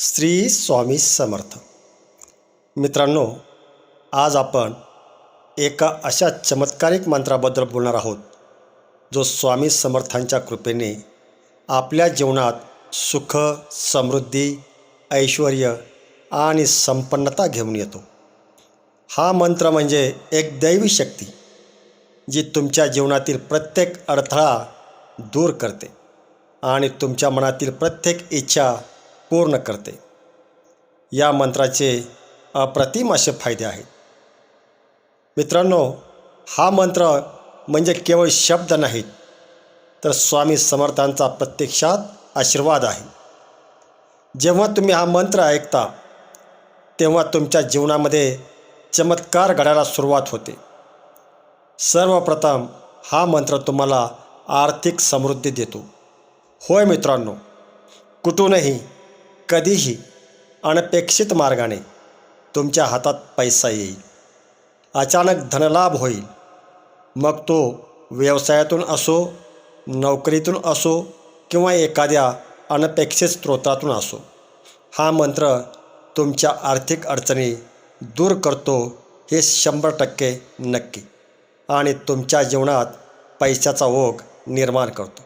श्री स्वामी समर्थ. मित्रांनो आज आपण एका अशा चमत्कारिक मंत्राबद्दल बोलणार आहोत जो स्वामी समर्थांच्या कृपेने आपल्या जीवनात सुख समृद्धी ऐश्वर आणि संपन्नता घेऊन येतो. हा मंत्र म्हणजे एक दैवी शक्ती जी तुमच्या जीवनातील प्रत्येक अडथळा दूर करते आणि तुमच्या मनातील प्रत्येक इच्छा पूर्ण करते. या मंत्राचे अप्रतिम असे फायदे आहेत. मित्रांनो हा मंत्र म्हणजे केवळ शब्द नाहीत तर स्वामी समर्थांचा प्रत्यक्षात आशीर्वाद आहे. जेव्हा तुम्ही हा मंत्र ऐकता तेव्हा तुमच्या जीवनामध्ये चमत्कार घडायला सुरुवात होते. सर्वप्रथम हा मंत्र तुम्हाला आर्थिक समृद्धी देतो. होय मित्रांनो कुठूनही कधीही अनपेक्षित मार्गाने तुमच्या हातात पैसा येईल. अचानक धनलाभ होईल. मग तो व्यवसायातून असो नोकरीतून असो किंवा एखाद्या अनपेक्षित स्रोतातून असो हा मंत्र तुमच्या आर्थिक अडचणी दूर करतो हे शंभर टक्के नक्की आणि तुमच्या जीवनात पैशाचा ओघ निर्माण करतो.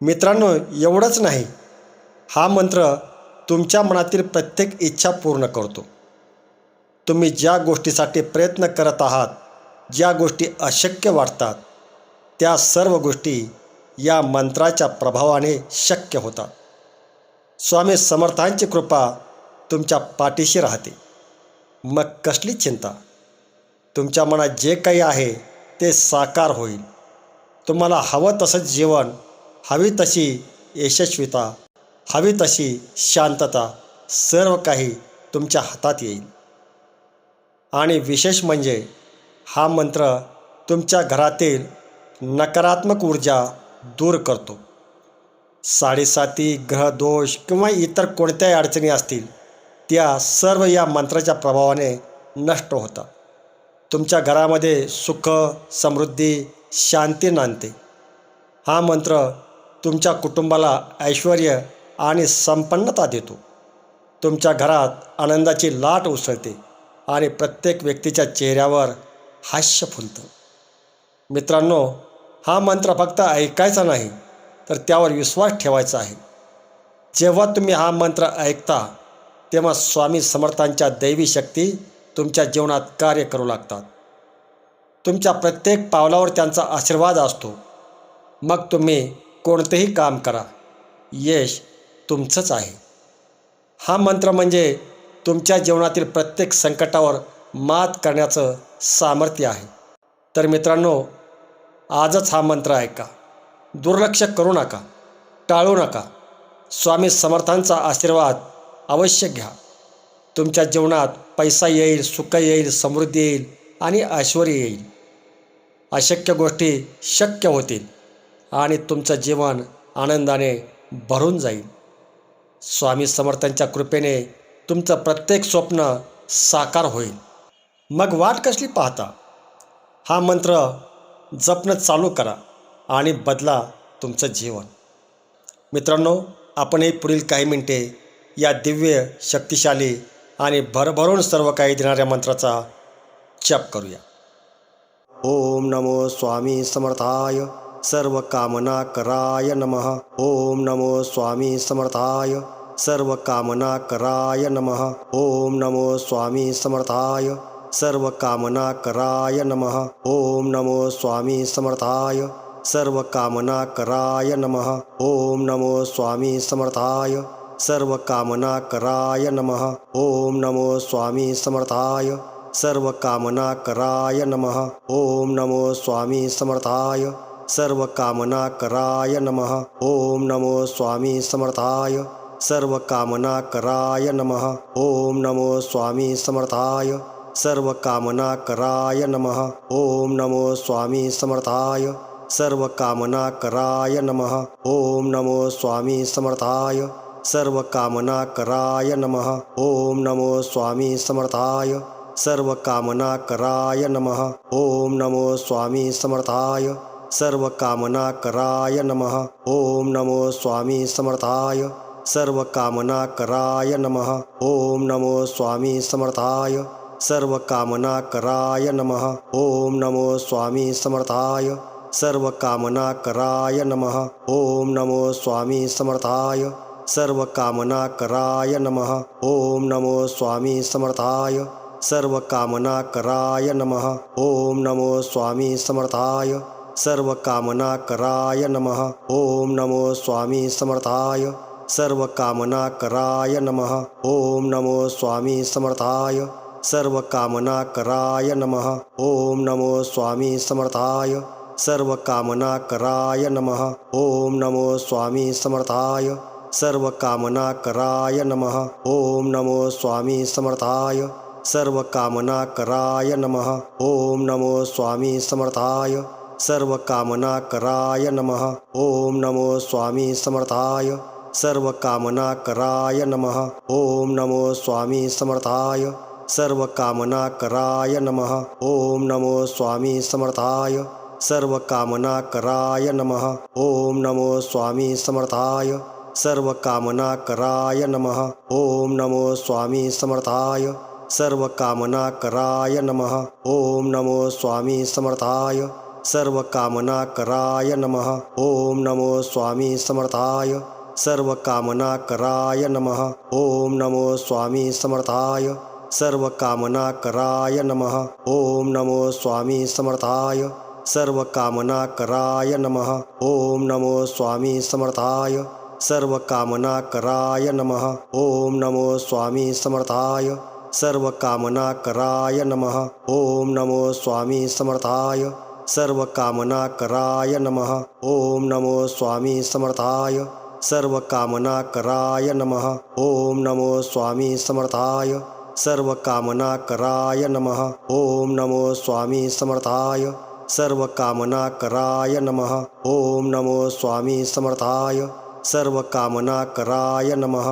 मित्रांनो एवढंच नाही. हा मंत्र तुमच्या मनातील प्रत्येक इच्छा पूर्ण करतो. तुम्ही ज्या गोष्टीसाठी प्रयत्न करत आहात ज्या गोष्टी अशक्य वाटतात त्या सर्व गोष्टी या मंत्राच्या प्रभावाने शक्य होतात. स्वामी समर्थांची कृपा तुमच्या पाठीशी राहते. मग कसली चिंता? तुमच्या मनात जे काही आहे ते साकार होईल. तुम्हाला हवं तसं जीवन हवी तशी यशस्वीता हवी तशी शांतता सर्व काही तुमच्या हातात येईल. आणि विशेष म्हणजे हा मंत्र तुमच्या घरातील नकारात्मक ऊर्जा दूर करतो. साडेसाती ग्रहदोष किंवा इतर कोणत्याही अडचणी असतील त्या सर्व या मंत्राच्या प्रभावाने नष्ट होतात. तुमच्या घरामध्ये सुख समृद्धी शांती नांदते. हा मंत्र तुमच्या कुटुंबाला ऐश्वर आणि संपन्नता देतो. तुमच्या घरात आनंदाची लाट उसळते आणि प्रत्येक व्यक्तीच्या चेहऱ्यावर हास्य फुलतं. मित्रांनो हा मंत्र फक्त ऐकायचा नाही तर त्यावर विश्वास ठेवायचा आहे. जेव्हा तुम्ही हा मंत्र ऐकता तेव्हा स्वामी समर्थांच्या दैवी शक्ती तुमच्या जीवनात कार्य करू लागतात. तुमच्या प्रत्येक पावलावर त्यांचा आशीर्वाद असतो. मग तुम्ही कोणतेही काम करा. यश तुमचंच आहे. हा मंत्र म्हणजे तुमच्या जीवनातील प्रत्येक संकटावर मात करण्याचं सामर्थ्य आहे. तर मित्रांनो आजच हा मंत्र ऐका. दुर्लक्ष करू नका टाळू नका. स्वामी समर्थांचा आशीर्वाद अवश्य घ्या. तुमच्या जीवनात पैसा येईल सुख येईल समृद्धी येईल आणि ऐश्वर येईल. अशक्य गोष्टी शक्य होतील आणि तुमचं जीवन आनंदाने भरून जाईल. स्वामी समर्थांच्या कृपेने तुमचं प्रत्येक स्वप्न साकार होईल. मग वाट कसली पाहता? हा मंत्र जपणं चालू करा आणि बदला तुमचं जीवन. मित्रांनो आपणही पुढील काही मिनटे या दिव्य शक्तिशाली आणि भरभरून सर्व काही देणाऱ्या मंत्राचा जप करूया. ओम नमो स्वामी समर्थाय. सर्व कामना कराय नमः। ओम नमो स्वामी समर्थाय। सर्व कामना कराय नमः। ओम नमो स्वामी समर्थाय। सर्व कामना कराय नमः। ओम नमो स्वामी समर्थाय। सर्व कामना कराय नमः। ओम नमो स्वामी समर्थाय। सर्व कामना कराय नमः। ओम नमो स्वामी समर्थाय। सर्व कामना कराय नमः। ओम नमो स्वामी समर्थाय। सर्व कामना कराय नमः। ओम नमो स्वामी समर्थाय। सर्व कामना कराय नमः। ओम नमो स्वामी समर्थाय। सर्व कामना कराय नमः। ओम नमो स्वामी समर्थाय। सर्व कामना कराय नमः। ओम नमो स्वामी समर्थाय। सर्व कामना कराय नमः। ओम नमो स्वामी समर्थाय। सर्व कामना कराय नमः। ओम नमो स्वामी समर्थाय। सर्व कामना कराय नमः। ओम नमो स्वामी समर्थाय। सर्व कामना कराय नमः। ओम नमो स्वामी समर्थाय। सर्व कामना कराय नमः। ओम नमो स्वामी समर्थाय। सर्व कामना कराय नमः। ओम नमो स्वामी समर्थाय। सर्व कामना कराय नमः। ओम नमो स्वामी समर्थाय। सर्व कामना कराय नमः। ओम नमो स्वामी समर्थाय। सर्व कामना कराय नमः। ओम नमो स्वामी समर्थाय। सर्व कामना कराय नमः। ओम नमो स्वामी समर्थाय। सर्व कामना कराय नमः। ओम नमो स्वामी समर्थाय। सर्व कामना कराय नमः। ओम नमो स्वामी समर्थाय। सर्व कामना कराय नमः। ओम नमो स्वामी समर्थाय। सर्व कामना कराय नमः। ओम नमो स्वामी समर्थाय। सर्व कामना कराय नमः। ओम नमो स्वामी समर्थाय। सर्व कामना कराय नमः। ओम नमो स्वामी समर्थाय। सर्व कामना कराय नमः। ओम नमो स्वामी समर्थाय। सर्व कामना कराय नमः। ओम नमो स्वामी समर्थाय। सर्व कामना कराय नमः। ओम नमो स्वामी समर्थाय। सर्व कामना कराय नमः। ओम नमो स्वामी समर्थाय। सर्व कामना कराय नमः। ओम नमो स्वामी समर्थाय। सर्व कामना कराय नमः। ओम नमो स्वामी समर्थाय। सर्व कामना कराय नमः। ओम नमो स्वामी समर्थाय। सर्व कामना कराय नमः। ओम नमो स्वामी समर्थाय। सर्व कामना कराय नमः। ओम नमो स्वामी समर्थाय। सर्व कामना कराय नमः। ओम नमो स्वामी समर्थाय। सर्व कामना कराय नमः। ओम नमो स्वामी समर्थाय। सर्व कामना कराय नमः। ओम नमो स्वामी समर्थाय। सर्व कामना कराय नमः। ओम नमो स्वामी समर्थाय। सर्व कामना कराय नमः। ओम नमो स्वामी समर्थाय। सर्व कामना कराय नमः।